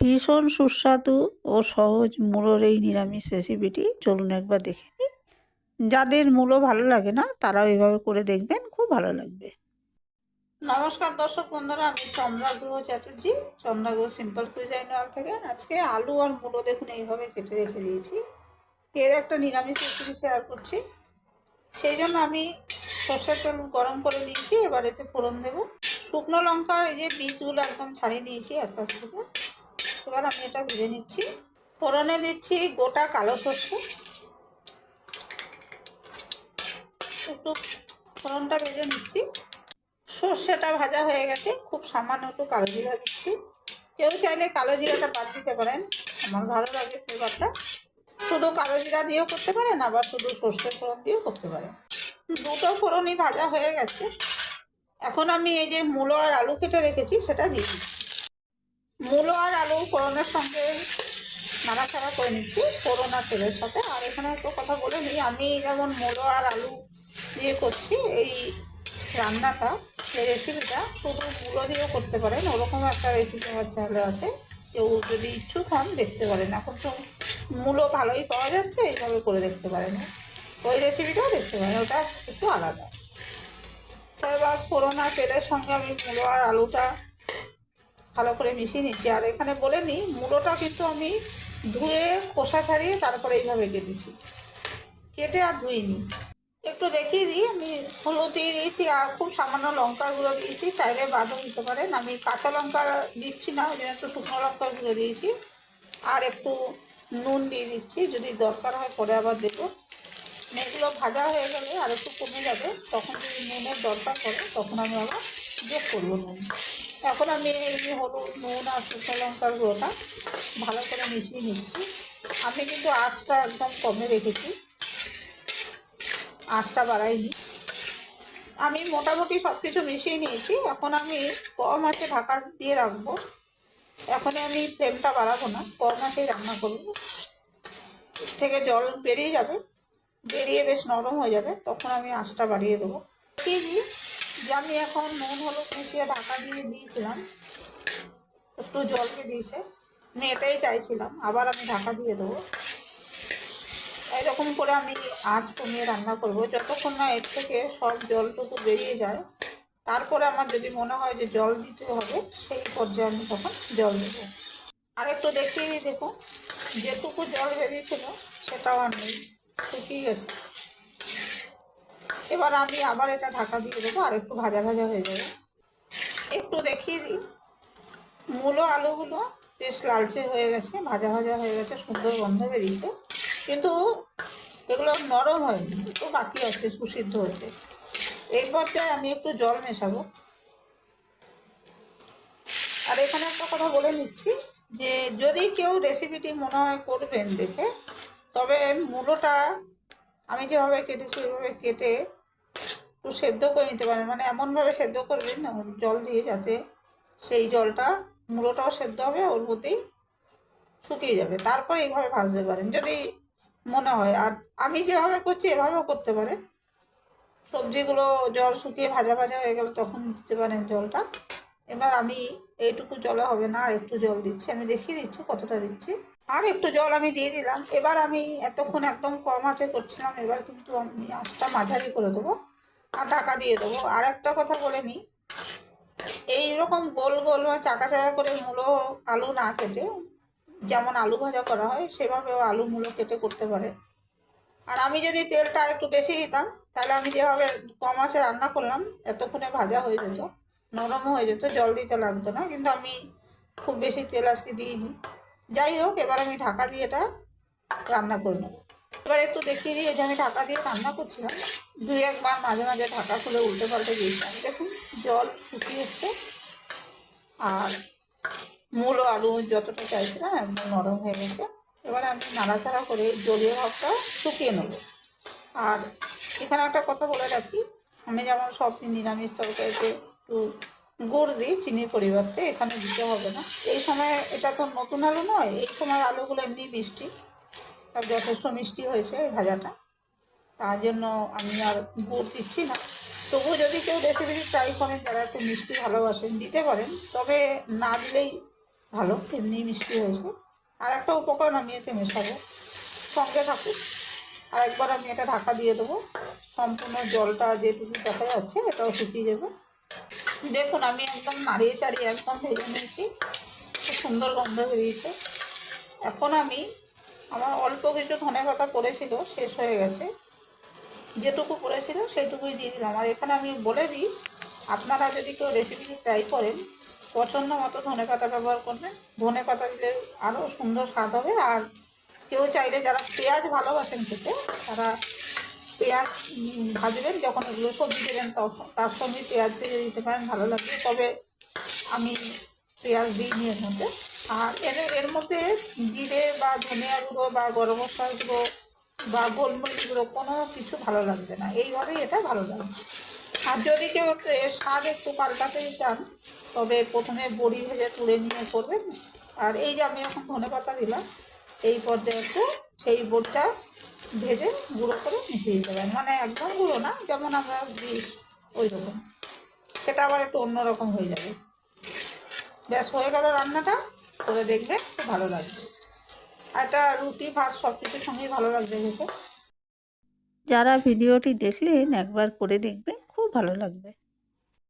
ভীষণ সুস্বাদু ও সহজ মূলোর এই নিরামিষ রেসিপিটি চলুন একবার দেখে নিই। যাদের মূলো ভালো লাগে না, তারাও এভাবে করে দেখবেন, খুব ভালো লাগবে। নমস্কার দর্শক বন্ধুরা, আমি চন্দ্রাগ্রহ চ্যাটার্জি। চন্দ্রাগ্রহ সিম্পল কুইজাইন ওয়াল থেকে। আজকে আলু আর মূলো দেখুন, এইভাবে কেটে রেখে দিয়েছি। এর একটা নিরামিষ রেসিপি শেয়ার করছি। সেই জন্য আমি সর্ষের তেল গরম করে নিয়েছি, এবার এতে ফোড়ন দেবো। শুকনো লঙ্কার এই যে বীজগুলো একদম ছাড়িয়ে নিয়েছি এক থেকে। এবার আমি এটা ভেজে নিচ্ছি। ফোড়নে দিচ্ছি গোটা কালো সর্ষে। একটু ফোড়নটা ভেজে নিচ্ছি। সর্ষেটা ভাজা হয়ে গেছে। খুব সামান্য একটু কালো জিরা দিচ্ছি। কেউ চাইলে কালো জিরাটা বাদ দিতে পারেন। আমার ভালো লাগে ফ্লেভারটা। শুধু কালো জিরা দিয়েও করতে পারেন, আবার শুধু সর্ষে ফোড়ন দিয়েও করতে পারেন। দুটো ফোড়নই ভাজা হয়ে গেছে। এখন আমি এই যে মূলো আর আলু কেটে রেখেছি, সেটা দিয়ে দিচ্ছি। মূলো আর আলু ফোড়নের সঙ্গে নাড়াচাড়া করে নিচ্ছি আর তেলের সাথে। আর এখানে একটা কথা বলে নিই, আমি যেমন মূলো আর আলু দিয়ে করছি, এই রান্নাটা, এই রেসিপিটা শুধু মূলো দিয়েও করতে পারেন, ওরকম একটা রেসিপি আমার চ্যানেলে আছে। কেউ যদি ইচ্ছুক হন, দেখতে পারেন। এখন তো মূলো ভালোই পাওয়া যাচ্ছে, এইভাবে করে দেখতে পারেন। ওই রেসিপিটাও দেখতে পারেন, ওটা একটু আলাদা। তো এবার আর তেলের সঙ্গে আমি মূলো আর আলুটা ভালো করে মিশিয়ে নিচ্ছি। আর এখানে বলে নিই মূলোটা কিন্তু আমি ধুয়ে খোসা ছাড়িয়ে তারপরে এইভাবে কেটেছি কেটে আর ধুইনি একটু দেখিয়ে দিই, আমি হলুদ দিয়ে দিয়েছি আর খুব সামান্য লঙ্কার গুঁড়ো দিয়েছি। চাইলে বাদও দিতে পারেন। আমি কাঁচা লঙ্কা দিচ্ছি না, ওই জন্য একটু শুকনো লঙ্কার গুঁড়ো দিয়েছি। আর একটু নুন দিয়ে দিচ্ছি, যদি দরকার হয় পরে আবার দেবো। এগুলো ভাজা হয়ে গেলে আর একটু কমে যাবে। তখন যদি নুনের দরকার পড়ে, তখন আমি আবার যোগ করব নুন। এখন আমি এই হলুদ, নুন আর শুকনো লঙ্কার গুঁড়োটা ভালো করে মিশিয়ে নিচ্ছি। আমি কিন্তু আঁচটা একদম কমে রেখেছি। আঁচটা বাড়াইনি। আমি মোটামুটি সব কিছু মিশিয়ে নিয়েছি। এখন আমি কম আছে ঢাকা দিয়ে রাখব। এখন আমি ফ্লেমটা বাড়াবো না কম আছেই রান্না করব। থেকে জল বেরিয়ে যাবে। বেরিয়ে বেশ নরম হয়ে যাবে। তখন আমি আঁচটা বাড়িয়ে দেবো। দিয়ে যে আমি এখন নুন, হলুদ মিশিয়ে ঢাকা দিয়ে দিয়েছিলাম, একটু জল দিয়েছে। আমি এটাই চাইছিলাম, আবার আমি ঢাকা দিয়ে দেবো। এরকম করে আমি আঁচ কমিয়ে রান্না করব। যতক্ষণ না এর থেকে সব জলটুকু বেরিয়ে যায়, তারপরে আমার যদি মনে হয় যে জল দিতে হবে, সেই পর্যায়ে আমি তখন জল দেবো। আর একটু দেখিয়ে দেখুন, যেটুকু জল বেরিয়েছিল, সেটাও আর নেই। শুকিয়ে গেছে এবার আমি আবার এটা ঢাকা দিয়ে দেবো, আর একটু ভাজা ভাজা হয়ে যাবে। একটু দেখিয়ে দিই। মূলো আলুগুলো বেশ লালচে হয়ে গেছে, ভাজা ভাজা হয়ে গেছে, সুন্দর গন্ধ বেরিয়েছে। কিন্তু এগুলো নরম হয়নি, একটু বাকি আছে সুসিদ্ধ হতে। এই পর্যায়ে আমি একটু জল মেশাবো। আর এখানে একটা কথা বলে নিচ্ছি, যে যদি কেউ রেসিপিটি মনে হয় করবেন দেখে, তবে মূলোটা আমি যেভাবে কেটেছি, ওইভাবে কেটে একটু সেদ্ধ করে নিতে পারেন মানে এমনভাবে সেদ্ধ করবেন না জল দিয়ে যাতে সেই জলটা মূলোটাও সেদ্ধ হবে, ওর মধ্যেই শুকিয়ে যাবে। তারপরে এইভাবে ভাজতে পারেন, যদি মনে হয়। আর আমি যেভাবে করছি, এভাবেও করতে পারেন। সবজিগুলো জল শুকিয়ে ভাজা ভাজা হয়ে গেলে তখন দিতে পারেন জলটা। এবার আমি এইটুকু জলে হবে না, আর একটু জল দিচ্ছি। আমি দেখিয়ে দিচ্ছি কতটা দিচ্ছি। আর একটু জল আমি দিয়ে দিলাম। এবার আমি এতক্ষণ একদম কম আঁচে করছিলাম, এবার কিন্তু আমি আঁচটা মাঝারি করে দেবো। ঢাকা দিয়ে দেবো। আর একটা কথা বলে নিই এইরকম গোল গোল বা চাকা চাকা করে মূলো আলু না কেটে, যেমন আলু ভাজা করা হয়, সেভাবেও আলু মূলো কেটে করতে পারে। আর আমি যদি তেলটা একটু বেশি দিতাম, তাহলে আমি যেভাবে কম আছে রান্না করলাম, এতক্ষণে ভাজা হয়ে যেত, নরমও হয়ে যেত, জল দিতে লাগতো না, কিন্তু আমি খুব বেশি তেল আজকে দিইনি। যাই হোক, এবার আমি ঢাকা দিয়ে এটা রান্না করে নেব। এবার একটু দেখিয়ে দিই যে আমি ঢাকা দিয়ে রান্না করছিলাম দুই একবার মাঝে মাঝে ঢাকা খুলে উল্টে পাল্টে দিয়েছিলাম দেখুন, জল শুকিয়ে এসছে। আর মূল আলু যতটা চাইছিলাম, একদম নরম হয়ে গেছে। এবারে আমি নাড়াচাড়া করে জলীয় ভাবটা শুকিয়ে নেব। আর এখানে একটা কথা বলে রাখি, আমি যেমন সব দিন নিরামিষ তরকারিতে একটু গুড় দিই, চিনির পরিবর্তে এখানে দিতে হবে না। এই সময় এটা তো নতুন আলু নয়, এই সময় আলুগুলো এমনি মিষ্টি যথেষ্ট মিষ্টি হয়েছে এই ভাজাটা। তার জন্য আমি আর গুড় দিচ্ছি না। তবুও যদি কেউ রেসিপিটি ট্রাই করেন যারা একটু মিষ্টি ভালোবাসেন, দিতে পারেন। তবে না দিলেই ভালো এমনি মিষ্টি হয়েছে। আর একটা উপকরণ আমি এতে মেশাবো। সঙ্গে থাকুক। আর একবার আমি এটা ঢাকা দিয়ে দেবো। সম্পূর্ণ জলটা যেটুকু দেখা যাচ্ছে, এটাও শুকিয়ে যাবে। দেখুন, আমি একদম নাড়িয়ে চাড়িয়ে একদম ভেজে নিয়েছি। খুব সুন্দর গন্ধ বেরিয়েছে। এখন আমি, আমার অল্প কিছু ধনে পাতা পড়েছিল, শেষ হয়ে গেছে। যেটুকু পড়েছিল সেইটুকুই দিয়ে দিলাম। আর এখানে আমি বলে দিই, আপনারা যদি কেউ রেসিপিটি ট্রাই করেন, পছন্দ মতো ধনে পাতা ব্যবহার করবেন। ধনে পাতা দিলে আরও সুন্দর স্বাদ হবে। আর কেউ চাইলে যারা পেঁয়াজ ভালোবাসেন খেতে, তারা পেঁয়াজ ভাজবেন, যখন এগুলো সবজি দেবেন তখন তার সঙ্গে পেঁয়াজ দিয়ে দিতে পারেন, ভালো লাগবে। তবে আমি পেঁয়াজ দিইনি এর মধ্যে। আর এর এর মধ্যে জিরে বা ধনিয়া গুঁড়ো বা গরম মশলা গুঁড়ো বা গোলমরিচ গুঁড়ো, কোনো কিছু ভালো লাগবে না। এইভাবেই এটা ভালো লাগবে আর যদি কেউ স্বাদ একটু পাল্টাতে চান, তবে প্রথমে বড়ি ভেজে তুলে নিয়ে করবেন। আর এই যে আমি এখন ধনে পাতা দিলাম, এই পর্যায়ে একটু সেই বড়িটা ভেজে গুঁড়ো করে মিশিয়ে দেবেন। মানে একদম গুঁড়ো না, যেমন আমরা দিই ওই রকম সেটা আবার একটু অন্যরকম হয়ে যাবে। ব্যাস, হয়ে গেল রান্নাটা। করে দেখবে খুব ভালো লাগবে। এটা রুটি, ভাত সব কিছুর সঙ্গেই ভালো লাগবে খেতে। যারা ভিডিওটি দেখলেন একবার করে দেখবেন, খুব ভালো লাগবে।